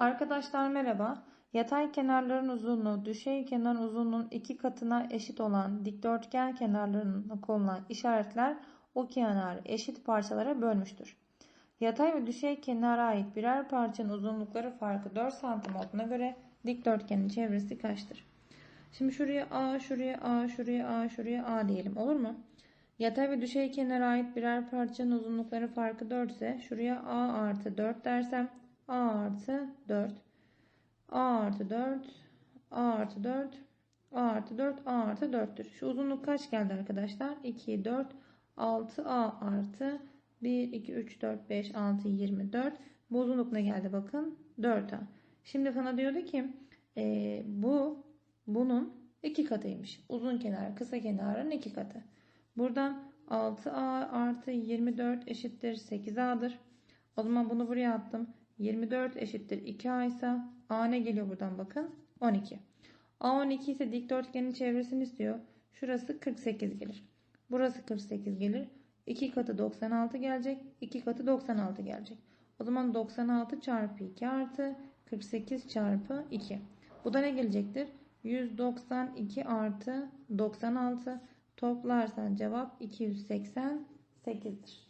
Arkadaşlar merhaba. Yatay kenarların uzunluğu düşey kenarın uzunluğunun iki katına eşit olan dikdörtgen kenarlarına konulan işaretler o kenarı eşit parçalara bölmüştür. Yatay ve düşey kenara ait birer parçanın uzunlukları farkı 4 cm olduğuna göre dikdörtgenin çevresi kaçtır? Şimdi şuraya A, şuraya A, şuraya A, şuraya A diyelim olur mu? Yatay ve düşey kenara ait birer parçanın uzunlukları farkı 4 ise şuraya A artı 4 dersem A artı 4 A artı 4 A artı 4 A artı 4 A artı 4'tür. Şu uzunluk kaç geldi arkadaşlar? 2, 4, 6 A artı 1, 2, 3, 4, 5, 6, 24. Bu uzunluk ne geldi bakın? 4A. Şimdi sana diyordu ki e, bu bunun iki katıymış. Uzun kenar kısa kenarın iki katı. Buradan 6A artı 24 eşittir 8A'dır. O zaman bunu buraya attım. 24 eşittir 2A ise A ne geliyor buradan bakın? 12. A 12 ise dikdörtgenin çevresini istiyor. Şurası 48 gelir. Burası 48 gelir. 2 katı 96 gelecek. 2 katı 96 gelecek. O zaman 96 çarpı 2 artı 48 çarpı 2. Bu da ne gelecektir? 192 artı 96 toplarsan cevap 288'dir.